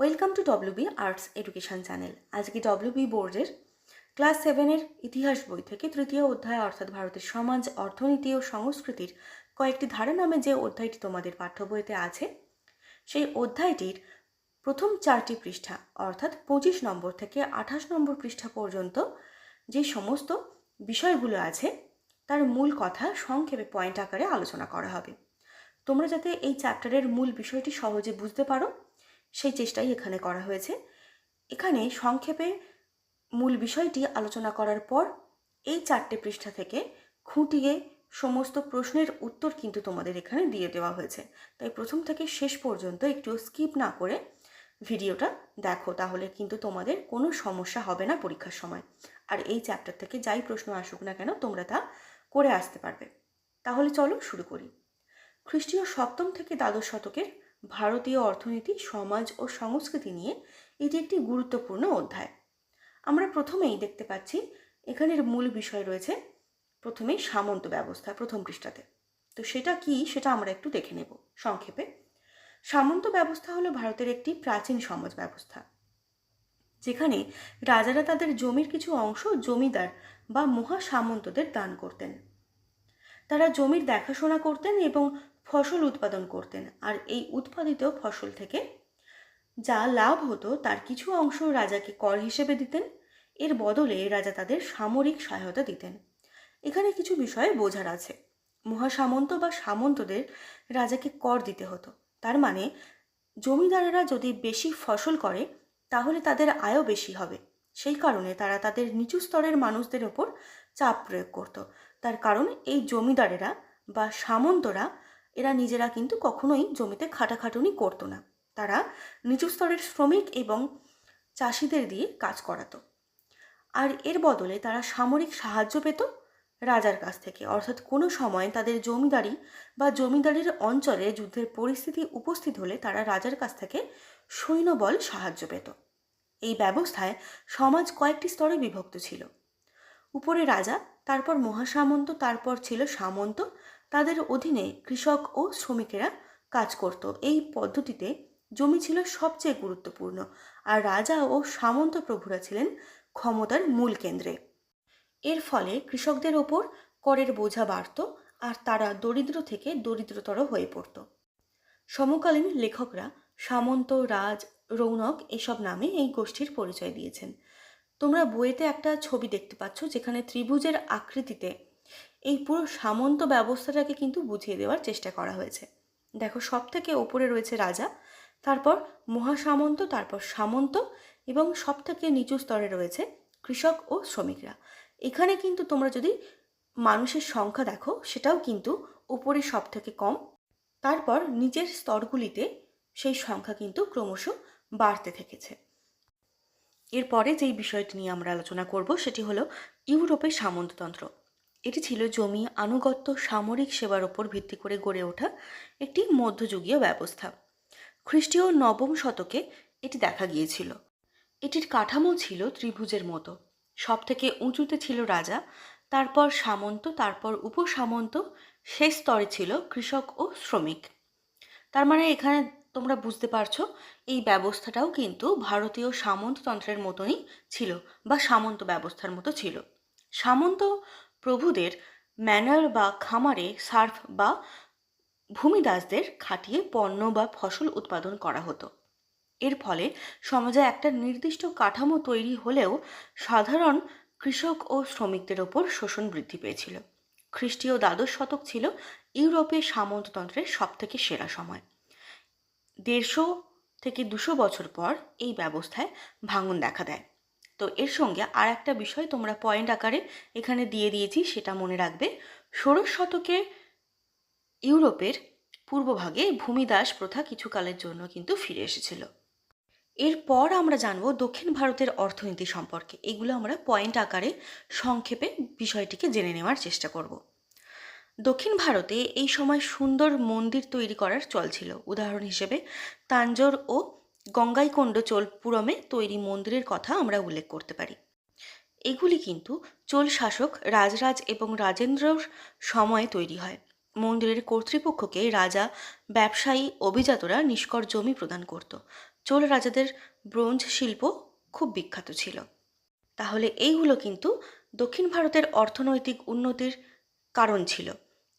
Welcome to WB arts education channel আজকে WB বোর্ডের class সেভেনের ইতিহাস বই থেকে তৃতীয় অধ্যায় অর্থাৎ ভারতের সমাজ, অর্থনীতি ও সংস্কৃতির কয়েকটি ধারা নামে যে অধ্যায়টি তোমাদের পাঠ্য বইতে আছে, সেই অধ্যায়টির প্রথম চারটি পৃষ্ঠা অর্থাৎ পঁচিশ নম্বর থেকে আঠাশ নম্বর পৃষ্ঠা পর্যন্ত যে সমস্ত বিষয়গুলো আছে, তার মূল কথা সংক্ষেপে পয়েন্ট আকারে আলোচনা করা হবে। তোমরা যাতে এই চ্যাপ্টারের মূল বিষয়টি সহজে বুঝতে পারো সেই চেষ্টাই এখানে করা হয়েছে। এখানে সংক্ষেপে মূল বিষয়টি আলোচনা করার পর এই চারটে পৃষ্ঠা থেকে খুঁটিয়ে সমস্ত প্রশ্নের উত্তর কিন্তু তোমাদের এখানে দিয়ে দেওয়া হয়েছে। তাই প্রথম থেকে শেষ পর্যন্ত একটু স্কিপ না করে ভিডিওটা দেখো, তাহলে কিন্তু তোমাদের কোনো সমস্যা হবে না পরীক্ষার সময়। আর এই চ্যাপ্টার থেকে যাই প্রশ্ন আসুক না কেন, তোমরা তা করে আসতে পারবে। তাহলে চলো শুরু করি। খ্রিস্টীয় সপ্তম থেকে দ্বাদশ শতকের ভারতীয় অর্থনীতি, সমাজ ও সংস্কৃতি নিয়ে এটি একটি গুরুত্বপূর্ণ অধ্যায়। আমরা প্রথমেই দেখতে পাচ্ছি, এখানের মূল বিষয় রয়েছে প্রথমেই সামন্ত ব্যবস্থা, প্রথম পৃষ্ঠাতে। তো সেটা কি, সেটা আমরা একটু দেখে নেব সংক্ষেপে। সামন্ত ব্যবস্থা হলো ভারতের একটি প্রাচীন সমাজ ব্যবস্থা, যেখানে রাজারা তাদের জমির কিছু অংশ জমিদার বা মহা সামন্তদের দান করতেন। তারা জমির দেখাশোনা করতেন এবং ফসল উৎপাদন করতেন আর এই উৎপাদিত ফসল থেকে যা লাভ হতো তার কিছু অংশ রাজাকে কর হিসেবে দিতেন। এর বদলে রাজা তাদের সামরিক সহায়তা দিতেন। এখানে কিছু বিষয় বোঝার আছে। মহাসামন্ত বা সামন্তদের রাজাকে কর দিতে হতো। তার মানে জমিদারেরা যদি বেশি ফসল করে, তাহলে তাদের আয়ও বেশি হবে। সেই কারণে তারা তাদের নিচু স্তরের মানুষদের ওপর চাপ প্রয়োগ করত। তার কারণ, এই জমিদারেরা বা সামন্তরা এরা নিজেরা কিন্তু কখনোই জমিতে খাটাখাটুনি করতো না। তারা নিচু স্তরের শ্রমিক এবং চাষিদের দিয়ে কাজ করাতো। আর এর বদলে তারা সামরিক সাহায্য পেত রাজার কাছ থেকে। অর্থাৎ কোনো সময় তাদের জমিদারি বা জমিদারির অঞ্চলে যুদ্ধের পরিস্থিতি উপস্থিত হলে তারা রাজার কাছ থেকে সৈন্যবল সাহায্য পেত। এই ব্যবস্থায় সমাজ কয়েকটি স্তরে বিভক্ত ছিল। উপরে রাজা, তারপর মহাসামন্ত, তারপর ছিল সামন্ত তাদের অধীনে কৃষক ও শ্রমিকেরা কাজ করত। এই পদ্ধতিতে জমি ছিল সবচেয়ে গুরুত্বপূর্ণ আর রাজা ও সামন্ত প্রভুরা ছিলেন ক্ষমতার মূল কেন্দ্রে। এর ফলে কৃষকদের ওপর করের বোঝা বাড়ত আর তারা দরিদ্র থেকে দরিদ্রতর হয়ে পড়ত। সমকালীন লেখকরা সামন্ত, রাজ, রৌনক এসব নামে এই গোষ্ঠীর পরিচয় দিয়েছেন। তোমরা বইয়েতে একটা ছবি দেখতে পাচ্ছ যেখানে ত্রিভুজের আকৃতিতে এই পুরো সামন্ত ব্যবস্থাটাকে কিন্তু বুঝিয়ে দেওয়ার চেষ্টা করা হয়েছে। দেখো সব থেকে ওপরে রয়েছে রাজা, তারপর মহাসামন্ত, তারপর সামন্ত এবং সব থেকে নিচু স্তরে রয়েছে কৃষক ও শ্রমিকরা। এখানে কিন্তু তোমরা যদি মানুষের সংখ্যা দেখো, সেটাও কিন্তু উপরে সব থেকে কম। তারপর নিচের স্তরগুলিতে সেই সংখ্যা কিন্তু ক্রমশ বাড়তে থেকেছে। এরপরে যেই বিষয়টি নিয়ে আমরা আলোচনা করব, সেটি হলো ইউরোপের সামন্ততন্ত্র। এটি ছিল জমি আনুগত্য সামরিক সেবার ওপর ভিত্তি করে গড়ে ওঠা একটি মধ্যযুগীয় ব্যবস্থা। খ্রিস্টীয় নবম শতকে এটি দেখা গিয়েছিল। এটির কাঠামো ছিল ত্রিভুজের মতো। সব থেকে উঁচুতে ছিল রাজা, তারপর সামন্ত, তারপর উপসামন্ত, শেষ স্তরে ছিল কৃষক ও শ্রমিক। তার মানে এখানে তোমরা বুঝতে পারছ, এই ব্যবস্থাটাও কিন্তু ভারতীয় সামন্ততন্ত্রের মতনই ছিল বা সামন্ত ব্যবস্থার মতো ছিল। সামন্ত প্রভুদের ম্যানার বা খামারে সার্ফ বা ভূমিদাসদের খাটিয়ে পণ্য বা ফসল উৎপাদন করা হতো। এর ফলে সমাজে একটা নির্দিষ্ট কাঠামো তৈরি হলেও সাধারণ কৃষক ও শ্রমিকদের ওপর শোষণ বৃদ্ধি পেয়েছিল। খ্রিস্টীয় দ্বাদশ শতক ছিল ইউরোপের সামন্ততন্ত্রের সবথেকে সেরা সময়। দেড়শো থেকে দুশো বছর পর এই ব্যবস্থায় ভাঙন দেখা দেয়। তো এর সঙ্গে আর একটা বিষয় তোমরা পয়েন্ট আকারে এখানে দিয়ে দিয়েছি, সেটা মনে রাখবে। ষোড়শ শতকে ইউরোপের পূর্বভাগে ভূমিদাস প্রথা কিছু কালের জন্য কিন্তু ফিরে এসেছিল। এরপর আমরা জানব দক্ষিণ ভারতের অর্থনীতি সম্পর্কে। এগুলো আমরা পয়েন্ট আকারে সংক্ষেপে বিষয়টিকে জেনে নেওয়ার চেষ্টা করব। দক্ষিণ ভারতে এই সময় সুন্দর মন্দির তৈরি করার চল ছিল। উদাহরণ হিসেবে তাঞ্জোর ও গঙ্গাইকোণ্ড চোলপুরমে তৈরি মন্দিরের কথা আমরা উল্লেখ করতে পারি। এগুলি কিন্তু চোল শাসক রাজরাজ এবং রাজেন্দ্রর সময়ে তৈরি হয়। মন্দিরের কর্তৃপক্ষকে রাজা, ব্যবসায়ী, অভিজাতরা নিষ্কর জমি প্রদান করত। চোল রাজাদের ব্রোঞ্জ শিল্প খুব বিখ্যাত ছিল। তাহলে এইগুলো কিন্তু দক্ষিণ ভারতের অর্থনৈতিক উন্নতির কারণ ছিল।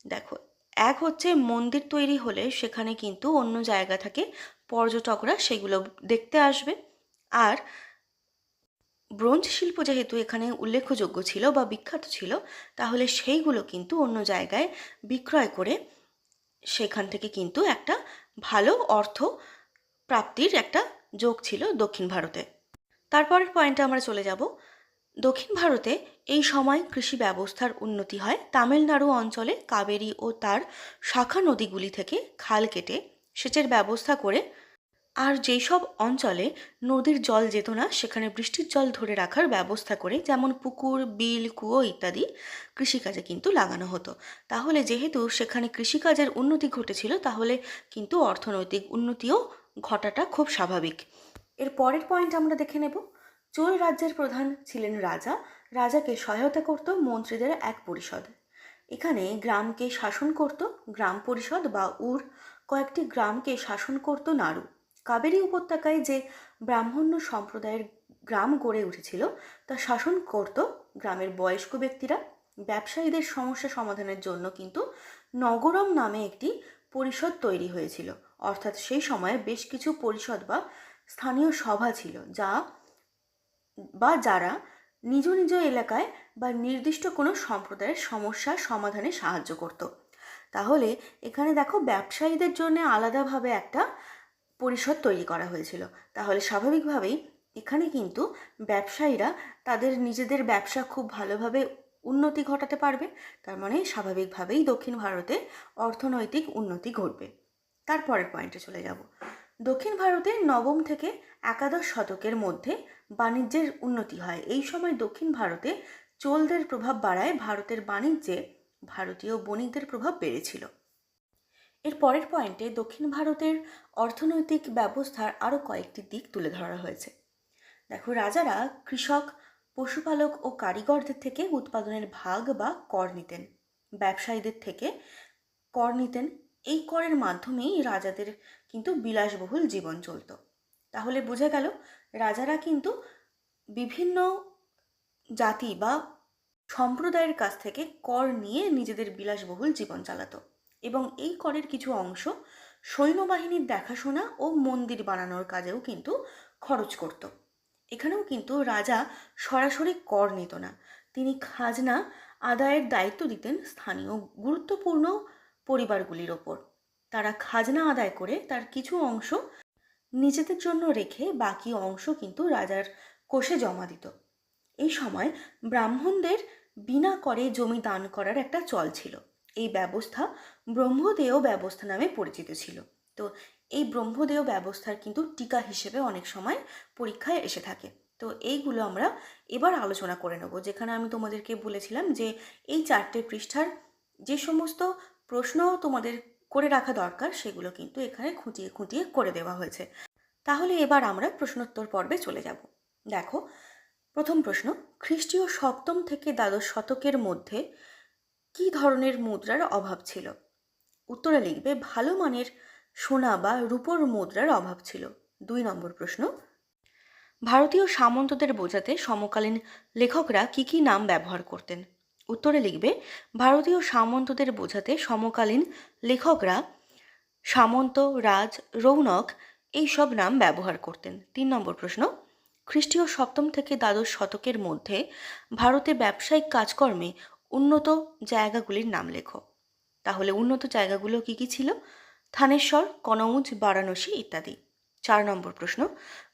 দেখো এক হচ্ছে মন্দির তৈরি হলে সেখানে কিন্তু অন্য জায়গা থেকে, পর্যটকরা সেগুলো দেখতে আসবে। আর ব্রোঞ্জ শিল্প যেহেতু এখানে উল্লেখযোগ্য ছিল বা বিখ্যাত ছিল, তাহলে সেইগুলো কিন্তু অন্য জায়গায় বিক্রয় করে সেখান থেকে কিন্তু একটা ভালো অর্থ প্রাপ্তির একটা যোগ ছিল দক্ষিণ ভারতে। তারপরের পয়েন্টে আমরা চলে যাব। দক্ষিণ ভারতে এই সময় কৃষি ব্যবস্থার উন্নতি হয়। তামিলনাড়ু অঞ্চলে কাবেরী ও তার শাখা নদীগুলি থেকে খাল কেটে সেচের ব্যবস্থা করে আর যেই সব অঞ্চলে নদীর জল যেত না, সেখানে বৃষ্টির জল ধরে রাখার ব্যবস্থা করে, যেমন পুকুর, বিল, কুয়ো ইত্যাদি কৃষিকাজে কিন্তু লাগানো হতো। তাহলে যেহেতু সেখানে কৃষিকাজের উন্নতি ঘটেছিল, তাহলে কিন্তু অর্থনৈতিক উন্নতিও ঘটাটা খুব স্বাভাবিক। এর পরের পয়েন্ট আমরা দেখে নেব। চোল রাজ্যের প্রধান ছিলেন রাজা রাজাকে সহায়তা করত মন্ত্রীদের এক পরিষদ। এখানে গ্রামকে শাসন করত গ্রাম পরিষদ বা উর, কয়েকটি গ্রামকে শাসন করত নাড়ু কাবেরী উপত্যকায় যে ব্রাহ্মণ্য সম্প্রদায়ের গ্রাম গড়ে উঠেছিল, তা শাসন করত গ্রামের বয়স্ক ব্যক্তিরা। ব্যবসায়ীদের সমস্যা সমাধানের জন্য কিন্তু নগরম নামে একটি পরিষদ তৈরি হয়েছিল। অর্থাৎ সেই সময়ে বেশ কিছু পরিষদ বা স্থানীয় সভা ছিল, যা বা যারা নিজ নিজ এলাকায় বা নির্দিষ্ট কোনো সম্প্রদায়ের সমস্যার সমাধানে সাহায্য করত। তাহলে এখানে দেখো ব্যবসায়ীদের জন্য আলাদাভাবে একটা পরিষদ তৈরি করা হয়েছিল। তাহলে স্বাভাবিকভাবেই এখানে কিন্তু ব্যবসায়ীরা তাদের নিজেদের ব্যবসা খুব ভালোভাবে উন্নতি ঘটাতে পারবে। তার মানে স্বাভাবিকভাবেই দক্ষিণ ভারতে অর্থনৈতিক উন্নতি ঘটবে। তারপরের পয়েন্টে চলে যাব। দক্ষিণ ভারতে নবম থেকে একাদশ শতকের মধ্যে বাণিজ্যের উন্নতি হয়। এই সময় দক্ষিণ ভারতে চোলদের প্রভাব বাড়ায় ভারতের বাণিজ্যে ভারতীয় বণিকদের প্রভাব বেড়েছিল। এর পরের পয়েন্টে দক্ষিণ ভারতের অর্থনৈতিক ব্যবস্থার আরও কয়েকটি দিক তুলে ধরা হয়েছে। দেখো, রাজারা কৃষক, পশুপালক ও কারিগরদের থেকে উৎপাদনের ভাগ বা কর নিতেন। ব্যবসায়ীদের থেকে কর নিতেন। এই করের মাধ্যমেই রাজাদের কিন্তু বিলাসবহুল জীবন চলত। তাহলে বোঝা গেল রাজারা কিন্তু বিভিন্ন জাতি বা সম্প্রদায়ের কাছ থেকে কর নিয়ে নিজেদের বিলাসবহুল জীবন চালাতো। এবং এই করের কিছু অংশ সৈন্যবাহিনীর দেখাশোনা ও মন্দির বানানোর কাজেও কিন্তু খরচ করত। এখানেও কিন্তু রাজা সরাসরি কর নিত না। তিনি খাজনা আদায়ের দায়িত্ব দিতেন স্থানীয় গুরুত্বপূর্ণ পরিবারগুলির ওপর। তারা খাজনা আদায় করে তার কিছু অংশ নিজেদের জন্য রেখে বাকি অংশ কিন্তু রাজার কোষে জমা দিত। এই সময় ব্রাহ্মণদের বিনা করে জমি দান করার একটা চল ছিল। এই ব্যবস্থা ব্রহ্মদেয় ব্যবস্থা নামে পরিচিত ছিল। তো এই ব্রহ্মদেয় ব্যবস্থার কিন্তু টিকা হিসেবে অনেক সময় পরীক্ষায় এসে থাকে। তো এইগুলো আমরা এবার আলোচনা করে নেব। যেখানে আমি তোমাদেরকে বলেছিলাম যে এই চারটে পৃষ্ঠার যে সমস্ত প্রশ্ন তোমাদের করে রাখা দরকার, সেগুলো কিন্তু এখানে খুঁটিয়ে খুঁটিয়ে করে দেওয়া হয়েছে। তাহলে এবার আমরা প্রশ্নোত্তর পর্বে চলে যাব। দেখো, প্রথম প্রশ্ন, খ্রিস্টীয় সপ্তম থেকে দ্বাদশ শতকের মধ্যে কী ধরনের মুদ্রার অভাব ছিল? উত্তরে লিখবে, ভালো মানের সোনা বা রূপোর মুদ্রার অভাব ছিল। দুই নম্বর প্রশ্ন, ভারতীয় সামন্তদের বোঝাতে সমকালীন লেখকরা কি কি নাম ব্যবহার করতেন? উত্তরে লিখবে, ভারতীয় সামন্তদের বোঝাতে সমকালীন লেখকরা সামন্ত, রাজ, রৌনক এই সব নাম ব্যবহার করতেন। তিন নম্বর প্রশ্ন, খ্রিস্টীয় সপ্তম থেকে দ্বাদশ শতকের মধ্যে ভারতে ব্যবসায়িক কাজকর্মে উন্নত জায়গাগুলির নাম লেখো। তাহলে উন্নত জায়গাগুলো কি কি ছিল? থানেশ্বর, কনৌজ, বারাণসী ইত্যাদি। চার নম্বর প্রশ্ন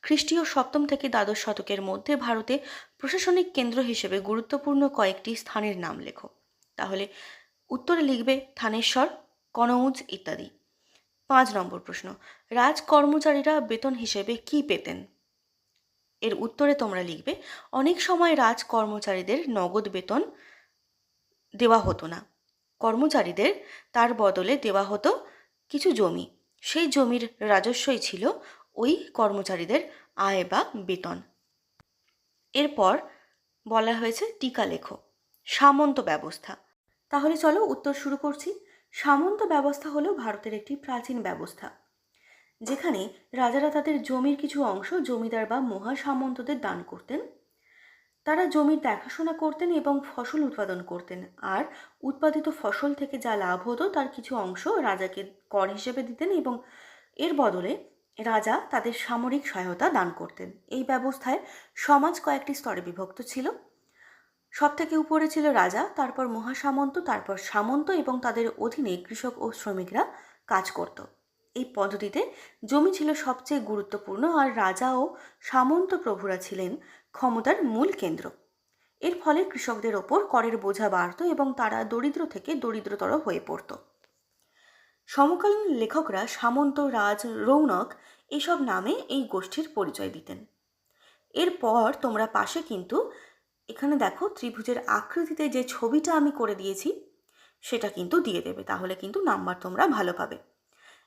খ্রিস্টীয় সপ্তম থেকে দ্বাদশ শতকের মধ্যে ভারতে প্রশাসনিক কেন্দ্র হিসেবে গুরুত্বপূর্ণ কয়েকটি স্থানের নাম লেখো। তাহলে উত্তরে লিখবে থানেশ্বর, কনৌজ ইত্যাদি। পাঁচ নম্বর প্রশ্ন রাজ কর্মচারীরা বেতন হিসেবে কি পেতেন? এর উত্তরে তোমরা লিখবে, অনেক সময় রাজ কর্মচারীদের নগদ বেতন দেওয়া হতো না। কর্মচারীদের তার বদলে দেওয়া হতো কিছু জমি। সেই জমির রাজস্বই ছিল ওই কর্মচারীদের আয় বা বেতন। এরপর বলা হয়েছে টিকা লেখো, সামন্ত ব্যবস্থা। তাহলে চলো উত্তর শুরু করছি। সামন্ত ব্যবস্থা হলো ভারতের একটি প্রাচীন ব্যবস্থা, যেখানে রাজারা তাদের জমির কিছু অংশ জমিদার বা মহা সামন্তদের দান করতেন। তারা জমির দেখাশোনা করতেন এবং ফসল উৎপাদন করতেন, আর উৎপাদিত ফসল থেকে যা লাভ হতো তার কিছু অংশ রাজাকে কর হিসেবে দিতেন এবং এর বদলে রাজা তাদের সামরিক সহায়তা দান করতেন। এই ব্যবস্থায় সমাজ কয়েকটি স্তরে বিভক্ত ছিল। সব থেকে উপরে ছিল রাজা, তারপর মহাসামন্ত, তারপর সামন্ত এবং তাদের অধীনে কৃষক ও শ্রমিকরা কাজ করত। এই পদ্ধতিতে জমি ছিল সবচেয়ে গুরুত্বপূর্ণ আর রাজা ও সামন্ত প্রভুরা ছিলেন ক্ষমতার মূল কেন্দ্র। এর ফলে কৃষকদের ওপর করের বোঝা বাড়ত এবং তারা দরিদ্র থেকে দরিদ্রতর হয়ে পড়ত। সমকালীন লেখকরা সামন্ত, রাজ, রৌনক এসব নামে এই গোষ্ঠীর পরিচয় দিতেন। এরপর তোমরা পাশে কিন্তু এখানে দেখো ত্রিভুজের আকৃতিতে যে ছবিটা আমি করে দিয়েছি, সেটা কিন্তু দিয়ে দেবে। তাহলে কিন্তু নাম্বার তোমরা ভালো পাবে।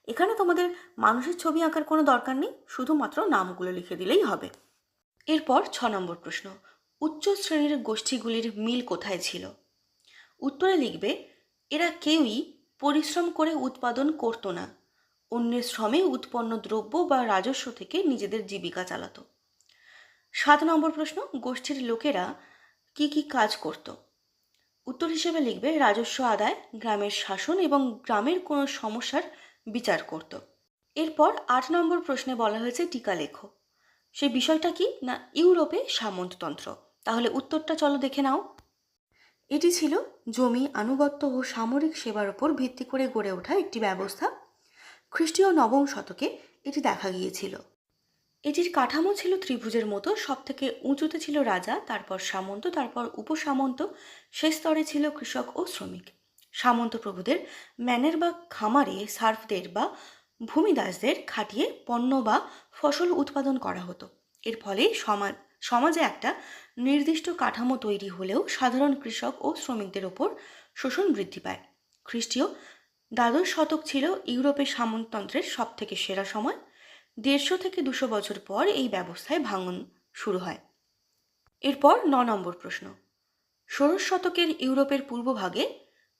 এখানে তোমাদের মানুষের ছবি আঁকার কোনো দরকার নেই, শুধুমাত্র নামগুলো লিখে দিলেই হবে। এরপর ছ নম্বর প্রশ্ন, উচ্চ শ্রেণির গোষ্ঠীগুলির মিল কোথায় ছিল? উত্তরে লিখবে, এরা কেউই পরিশ্রম করে উৎপাদন করতো না। অন্যের শ্রমে উৎপন্ন দ্রব্য বা রাজস্ব থেকে নিজেদের জীবিকা চালাতো। সাত নম্বর প্রশ্ন, গোষ্ঠীর লোকেরা কি কি কাজ করত? উত্তর হিসেবে লিখবে, রাজস্ব আদায়, গ্রামের শাসন এবং গ্রামের কোনো সমস্যার বিচার করত। এরপর আট নম্বর প্রশ্নে বলা হয়েছে টিকা লেখো। সেই বিষয়টা কি? না, ইউরোপে সামন্ততন্ত্র। তাহলে উত্তরটা চলো দেখে নাও। এটি ছিল জমি আনুগত্য ও সামরিক সেবার উপর ভিত্তি করে গড়ে ওঠা একটি ব্যবস্থা। খ্রিস্টীয় নবম শতকে এটি দেখা গিয়েছিল। এটির কাঠামো ছিল ত্রিভুজের মতো সব থেকে উঁচুতে ছিল রাজা, তারপর সামন্ত, তারপর উপসামন্ত, শেষ স্তরে ছিল কৃষক ও শ্রমিক। সামন্ত প্রভুদের ম্যানের বা খামারে সার্ফদের বা ভূমিদাসদের খাটিয়ে পণ্য বা ফসল উৎপাদন করা হতো। এর ফলে সমাজ সমাজে একটা নির্দিষ্ট কাঠামো তৈরি হলেও সাধারণ কৃষক ও শ্রমিকদের ওপর শোষণ বৃদ্ধি পায়। খ্রিস্টীয় দ্বাদশ শতক ছিল ইউরোপের সামন্ততন্ত্রের সব থেকে সেরা সময়। দেড়শো থেকে দুশো বছর পর এই ব্যবস্থায় ভাঙন শুরু হয়। এরপর ন নম্বর প্রশ্ন। ষোড়শ শতকের ইউরোপের পূর্বভাগে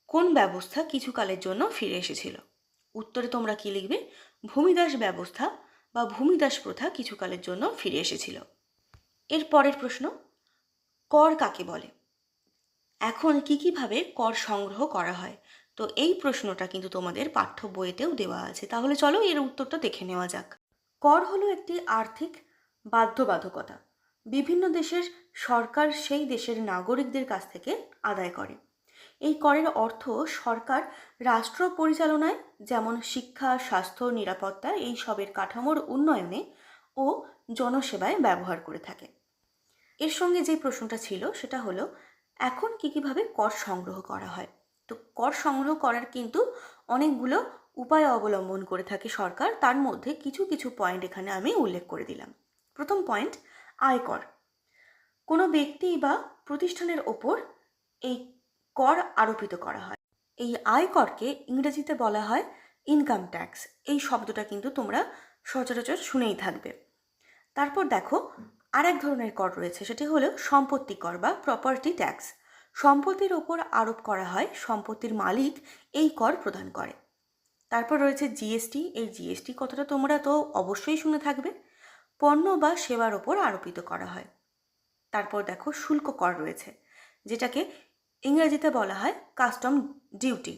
কোন ব্যবস্থা কিছুকালের জন্য ফিরে এসেছিল? উত্তরে তোমরা কি লিখবে? ভূমিদাস ব্যবস্থা বা ভূমিদাস প্রথা কিছুকালের জন্য ফিরে এসেছিল। এর পরের প্রশ্ন, কর কাকে বলে? এখন কি কীভাবে কর সংগ্রহ করা হয়? তো এই প্রশ্নটা কিন্তু তোমাদের পাঠ্য বইতেও দেওয়া আছে। তাহলে চলো এর উত্তরটা দেখে নেওয়া যাক। কর হলো একটি আর্থিক বাধ্যবাধকতা। বিভিন্ন দেশের সরকার সেই দেশের নাগরিকদের কাছ থেকে আদায় করে। এই করের অর্থ সরকার রাষ্ট্র পরিচালনায় যেমন শিক্ষা, স্বাস্থ্য, নিরাপত্তা, এই সবের কাঠামোর উন্নয়নে ও জনসেবায় ব্যবহার করে থাকে। এর সঙ্গে যে প্রশ্নটা ছিল সেটা হলো, এখন কী কীভাবে কর সংগ্রহ করা হয়? তো কর সংগ্রহ করার কিন্তু অনেকগুলো উপায় অবলম্বন করে থাকে সরকার। তার মধ্যে কিছু কিছু পয়েন্ট এখানে আমি উল্লেখ করে দিলাম। প্রথম পয়েন্ট আয়কর। কোনো ব্যক্তি বা প্রতিষ্ঠানের ওপর এই কর আরোপিত করা হয়। এই আয়করকে ইংরেজিতে বলা হয় ইনকাম ট্যাক্স এই শব্দটা কিন্তু তোমরা সচরাচর শুনেই থাকবে। তারপর দেখো আরেক ধরনের কর রয়েছে, সেটি হলো সম্পত্তি কর বা প্রপার্টি ট্যাক্স সম্পত্তির ওপর আরোপ করা হয়, সম্পত্তির মালিক এই কর প্রদান করে। তারপর রয়েছে জিএসটি এই জিএসটি কথাটা তোমরা তো অবশ্যই শুনে থাকবে। পণ্য বা সেবার ওপর আরোপিত করা হয়। তারপর দেখো শুল্ক কর রয়েছে, যেটাকে ইংরেজিতে বলা হয় কাস্টম ডিউটি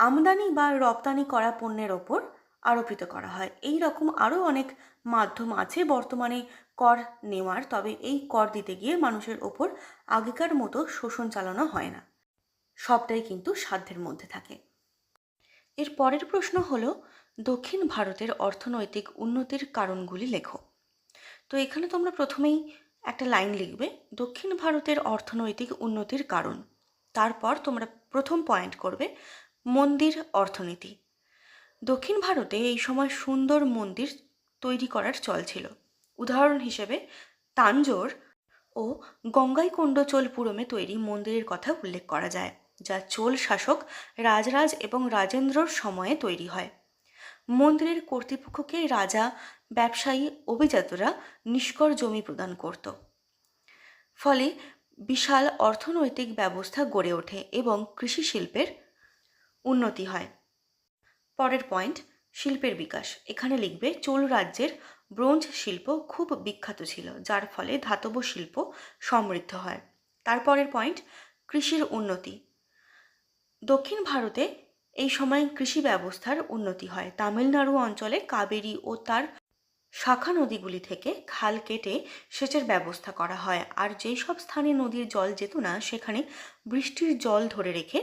আমদানি বা রপ্তানি করা পণ্যের ওপর আরোপিত করা হয়। এই রকম আরও অনেক মাধ্যম আছে বর্তমানে কর নেওয়ার, তবে এই কর দিতে গিয়ে মানুষের ওপর আগেকার মতো শোষণ চালানো হয় না। সবটাই কিন্তু সাধ্যের মধ্যে থাকে। এর পরের প্রশ্ন হলো, দক্ষিণ ভারতের অর্থনৈতিক উন্নতির কারণগুলি লেখো। তো এখানে তোমরা প্রথমেই একটা লাইন লিখবে, দক্ষিণ ভারতের অর্থনৈতিক উন্নতির কারণ। তারপর তোমরা প্রথম পয়েন্ট করবে, মন্দির অর্থনীতি। দক্ষিণ ভারতে এই সময় সুন্দর মন্দির তৈরি করার চল ছিল। উদাহরণ হিসেবে তাঞ্জোর ও গঙ্গাইকোণ্ড চোলপুরমে তৈরি মন্দিরের কথা উল্লেখ করা যায়, যা চোল শাসক রাজরাজ এবং রাজেন্দ্রর সময়ে তৈরি হয়। মন্দিরের কর্তৃপক্ষকে রাজা, ব্যবসায়ী, অভিজাতরা নিষ্কর জমি প্রদান করত। ফলে বিশাল অর্থনৈতিক ব্যবস্থা গড়ে ওঠে এবং কৃষি শিল্পের উন্নতি হয়। পরের পয়েন্ট, শিল্পের বিকাশ। এখানে লিখবে চোল রাজ্যের ব্রোঞ্জ শিল্প খুব বিখ্যাত ছিল, যার ফলে ধাতব শিল্প সমৃদ্ধ হয়। তারপরের পয়েন্ট কৃষির উন্নতি। দক্ষিণ ভারতে এই সময় কৃষি ব্যবস্থার উন্নতি হয়। তামিলনাড়ু অঞ্চলে কাবেরী ও তার শাখা নদীগুলি থেকে খাল কেটে সেচের ব্যবস্থা করা হয়, আর যেই সব স্থানে নদীর জল যেত না, সেখানে বৃষ্টির জল ধরে রেখে,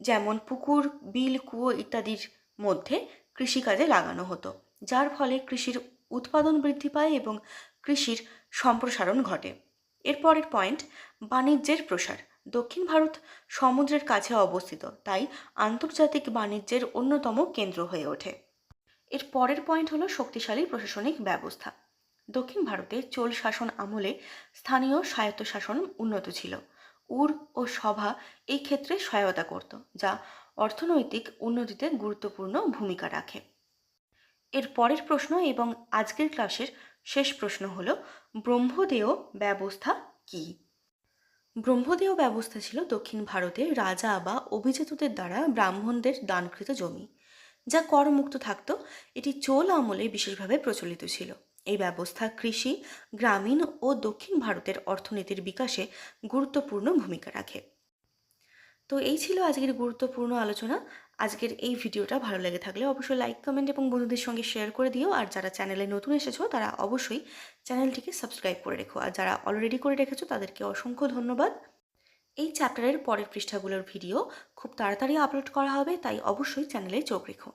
যেমন পুকুর, বিল, কুয়ো ইত্যাদির মধ্যে কৃষিকাজে লাগানো হতো। যার ফলে কৃষির উৎপাদন বৃদ্ধি পায় এবং কৃষির সম্প্রসারণ ঘটে। এরপরের পয়েন্ট বাণিজ্যের প্রসার। দক্ষিণ ভারত সমুদ্রের কাছে অবস্থিত, তাই আন্তর্জাতিক বাণিজ্যের অন্যতম কেন্দ্র হয়ে ওঠে। এর পরের পয়েন্ট হলো শক্তিশালী প্রশাসনিক ব্যবস্থা। দক্ষিণ ভারতে চোল শাসন আমলে স্থানীয় স্বায়ত্তশাসন উন্নত ছিল। উর ও সভা এই ক্ষেত্রে সহায়তা করত, যা অর্থনৈতিক উন্নতিতে গুরুত্বপূর্ণ ভূমিকা রাখে। এর পরের প্রশ্ন এবং আজকের ক্লাসের শেষ প্রশ্ন হলো ব্রহ্মদেয় ব্যবস্থা কী? ব্রহ্মদেয় ব্যবস্থা ছিল দক্ষিণ ভারতে রাজা বা অভিজাতদের দ্বারা ব্রাহ্মণদের দানকৃত জমি। যা করমুক্ত থাকত, এটি চোল আমলে বিশেষভাবে প্রচলিত ছিল। এই ব্যবস্থা কৃষি, গ্রামীণ ও দক্ষিণ ভারতের অর্থনীতির বিকাশে গুরুত্বপূর্ণ ভূমিকা রাখে। তো এই ছিল আজকের গুরুত্বপূর্ণ আলোচনা। আজকের এই ভিডিওটা ভালো লেগে থাকলে অবশ্যই লাইক কমেন্ট এবং বন্ধুদের সঙ্গে শেয়ার করে দিও। আর যারা চ্যানেলে নতুন এসেছ, তারা অবশ্যই চ্যানেলটিকে সাবস্ক্রাইব করে রেখো। আর যারা অলরেডি করে রেখেছো, তাদেরকে অসংখ্য ধন্যবাদ। এই চ্যাপ্টারের পরের পৃষ্ঠাগুলোর ভিডিও খুব তাড়াতাড়ি আপলোড করা হবে, তাই অবশ্যই চ্যানেলে চোখ রেখো।